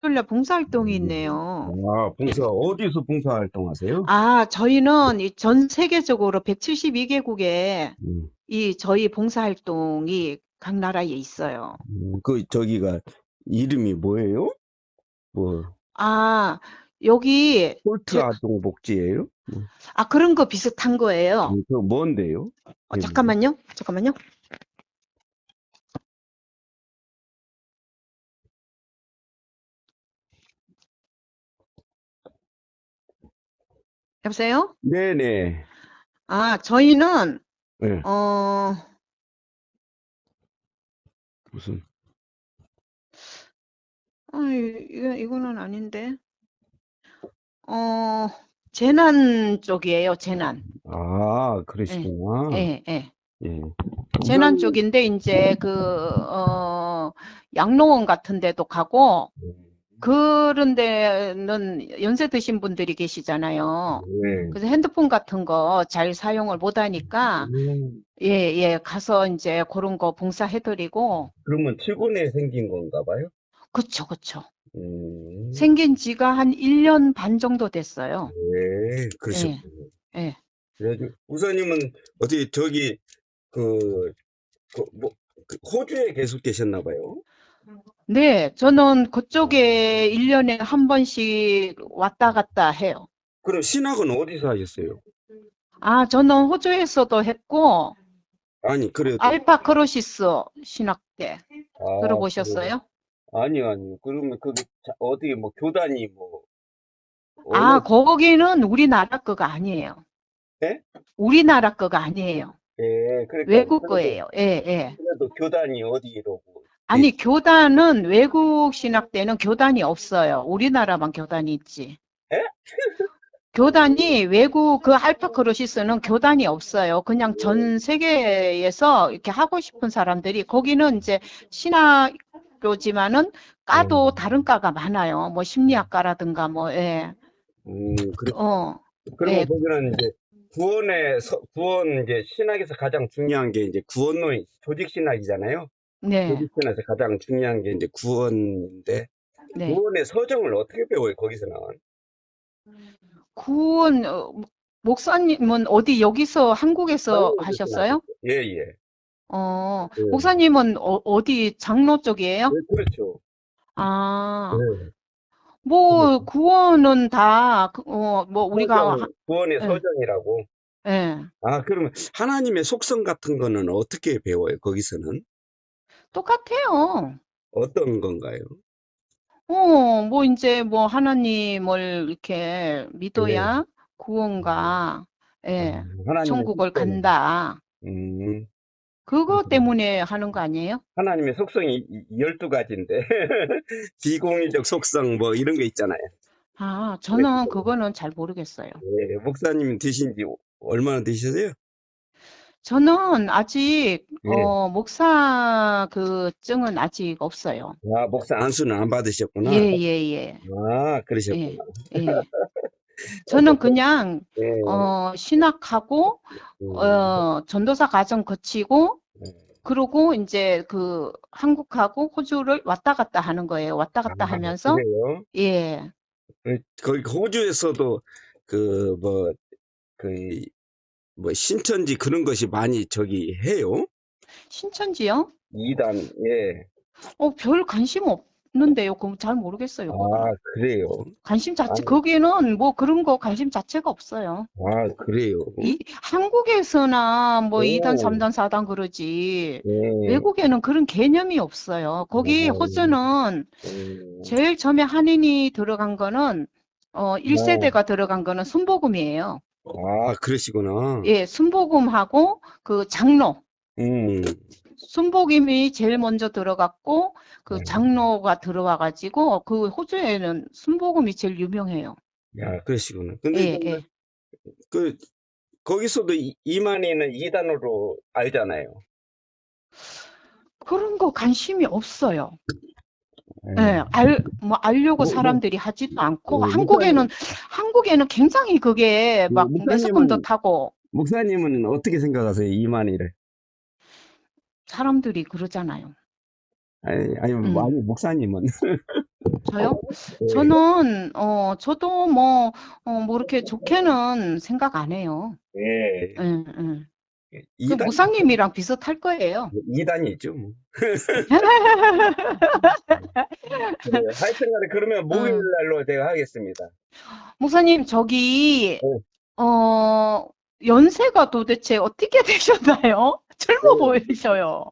토요일 날 봉사활동이 있네요. 아, 봉사, 어디서 봉사 활동하세요? 아, 저희는 이전 세계적으로 172개국에 음, 이 저희 봉사활동이 각 나라에 있어요. 음, 그, 저기가, 이름이 뭐예요? 뭐, 아, 여기, 폴트 제- 아동 복지예요? 아, 그런 거 비슷한 거예요. 음, 그 뭔데요? 어, 잠깐만요. 잠깐만요. 여보세요? 네네. 아, 저희는, 네, 어, 무슨, 아, 이거, 이거는 아닌데. 어, 재난 쪽이에요, 재난. 아, 그러시구나. 예, 예. 예. 재난 우선- 쪽인데, 이제 그, 어, 양로원 같은 데도 가고, 그런 데는 연세 드신 분들이 계시잖아요. 네. 그래서 핸드폰 같은 거 잘 사용을 못 하니까, 음, 예, 예, 가서 이제 그런 거 봉사해 드리고, 그러면 최근에 생긴 건가 봐요? 그쵸, 그쵸. 음, 생긴 지가 한 1년 반 정도 됐어요. 네, 그러셨군요. 예. 그래가지고, 우사님은 어디, 저기, 그, 그, 뭐, 그 호주에 계속 계셨나 봐요? 네, 저는 그쪽에 1년에 한 번씩 왔다 갔다 해요. 그럼 신학은 어디서 하셨어요? 아, 저는 호주에서도 했고, 아니, 그래도. 알파 크로시스 신학 때 아, 들어보셨어요? 그래요? 아니요, 아니요. 그러면 그게 자- 어떻게 뭐 교단이 뭐. 아, 어느- 거기는 우리나라 거가 아니에요. 네? 우리나라 거가 아니에요. 예, 그러니까 외국 그래도- 거예요. 예, 예. 그래도 교단이 어디로. 아니, 교단은 외국 신학 때는 교단이 없어요. 우리나라만 교단이 있지. 에? 교단이 외국 그 알파 크로시스는 교단이 없어요. 그냥 전 세계에서 이렇게 하고 싶은 사람들이 거기는 이제 신학교지만은 과도 음. 다른 과가 많아요. 뭐 심리학과라든가 뭐 예. 음, 그래. 어. 그러면 네. 거기는 이제 구원의 서- 구원 이제 신학에서 가장 중요한 게 이제 구원론이 조직 신학이잖아요. 네. 신학에서 가장 중요한 게 이제 구원인데 네. 구원의 서정을 어떻게 배워요? 거기서는 구원 어, 목사님은 어디 여기서 한국에서 하셨어요? 예, 예. 어, 네. 목사님은 어, 디 장로 쪽이에요? 네, 그렇죠. 아, 네. 뭐 구원은 다, 그, 어, 뭐 우리가, 서정, 하- 구원의 네. 서정이라고. 예, 아, 그러면 하나님의 속성 같은 거는 어떻게 배워요? 거기서는 똑같아요. 어떤 건가요? 어, 뭐 이제 뭐 하나님을 이렇게 믿어야 구원과, 예, 아, 하나님의 천국을 속성. 간다. 음, 그거 음. 때문에 하는 거 아니에요? 하나님의 속성이 12가지인데 비공유적 속성 뭐 이런 거 있잖아요. 아, 저는 그거는 잘 모르겠어요. 예, 목사님 되신 지 얼마나 되셨어요? 저는 아직, 예. 어, 목사 그 증은 아직 없어요. 아, 목사 안수는 안 받으셨구나. 예, 예, 예. 아, 그러셨구나. 예. 예. 저는 그냥, 예. 어, 신학하고, 음, 어, 전도사 과정 거치고, 음. 그러고 이제 그 한국하고 호주를 왔다 갔다 하는 거예요. 왔다 갔다 아, 하면서, 그래요? 예. 그, 거기 호주에서도 그 뭐 그 뭐 신천지 그런 것이 많이 저기 해요. 신천지요? 이단 예. 어, 별 관심 없는데요. 그럼 잘 모르겠어요. 아, 그래요. 관심 자체, 아니. 거기는 뭐 그런 거 관심 자체가 없어요. 아, 그래요. 이, 한국에서나 뭐 오. 2단, 3단, 4단 그러지. 예. 외국에는 그런 개념이 없어요. 거기 오. 호주는 음. 제일 처음에 한인이 들어간 거는 어 1세대가 들어간 거는 순복음이에요. 아, 그러시구나. 예, 순복음하고 그 장로. 음. 순복음이 제일 먼저 들어갔고 그 네. 장로가 들어와 가지고 그 호주에는 순복음이 제일 유명해요. 야, 그러시구나. 근데 예, 이거는 예. 그 거기서도 이- 이만희는 이단으로 알잖아요. 그런 거 관심이 없어요. 음. 예, 알, 뭐, 알려고 뭐, 사람들이 하지도 않고, 뭐, 한국에는, 한국에는 굉장히 그게 막 뭐, 매스컴도 목사님은- 타고, 목사님은 어떻게 생각하세요? 이만희를? 사람들이 그러잖아요. 아니, 아니, 음. 뭐, 아니 목사님은 저요? 예. 저는, 어, 저도 뭐, 어, 뭐, 이렇게 좋게는 생각 안 해요. 예. 응, 응. 그 무상님이랑 비슷할 거예요. 이단이죠. 뭐. 네, 하여튼 간에 그러면 목요일 음. 날로 제가 하겠습니다. 목사님, 저기, 네. 어, 연세가 도대체 어떻게 되셨나요? 젊어 네. 보이셔요.